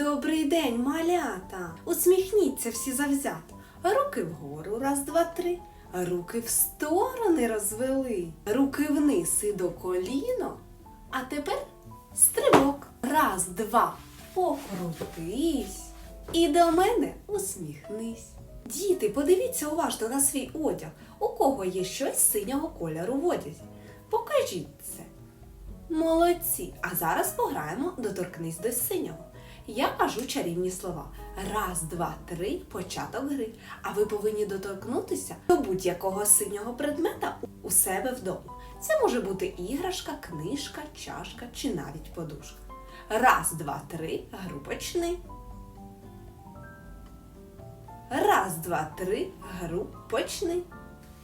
Добрий день, малята! Усміхніться всі завзято. Руки вгору, раз, два, три. Руки в сторони розвели. Руки вниз і до коліно. А тепер стрибок. Раз, два. Покрутись. І до мене усміхнись. Діти, подивіться уважно на свій одяг. У кого є щось синього кольору в одязі. Покажіть це. Молодці! А зараз пограємо доторкнись до синього. Я кажу чарівні слова. Раз, два, три, початок гри. А ви повинні доторкнутися до будь-якого синього предмета у себе вдома. Це може бути іграшка, книжка, чашка чи навіть подушка. Раз, два, три, гру почни. Раз, два, три, гру почни.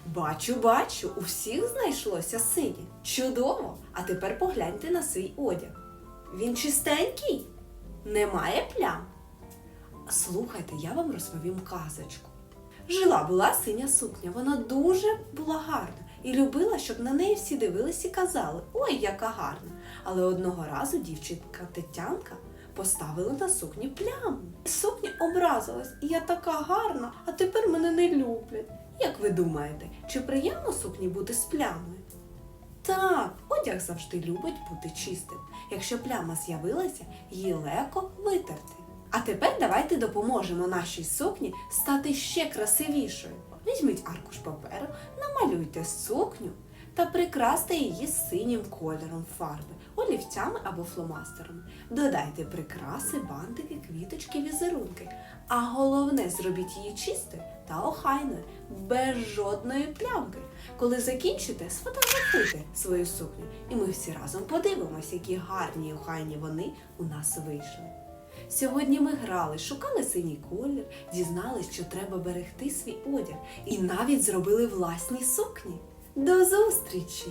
Бачу, бачу, у всіх знайшлося синє. Чудово! А тепер погляньте на свій одяг. Він чистенький? Немає плям. Слухайте, я вам розповім казочку. Жила була синя сукня, вона дуже була гарна і любила, щоб на неї всі дивились і казали: Ой, яка гарна! Але одного разу дівчинка Тетянка поставила на сукні пляму. Сукня образилась, і я така гарна, а тепер мене не люблять. Як ви думаєте, чи приємно сукні бути з плямою? Так, одяг завжди любить бути чистим. Якщо пляма з'явилася, її легко витерти. А тепер давайте допоможемо нашій сукні стати ще красивішою. Візьміть аркуш паперу, намалюйте сукню та прикрасьте її синім кольором фарби, олівцями або фломастерами. Додайте прикраси, бантики, квіточки, візерунки. А головне, зробіть її чистою та охайною, без жодної плямки. Коли закінчите, сфотографуйте свою сукню, і ми всі разом подивимося, які гарні і охайні вони у нас вийшли. Сьогодні ми грали, шукали синій колір, дізнались, що треба берегти свій одяг, і навіть зробили власні сукні. До зустрічі!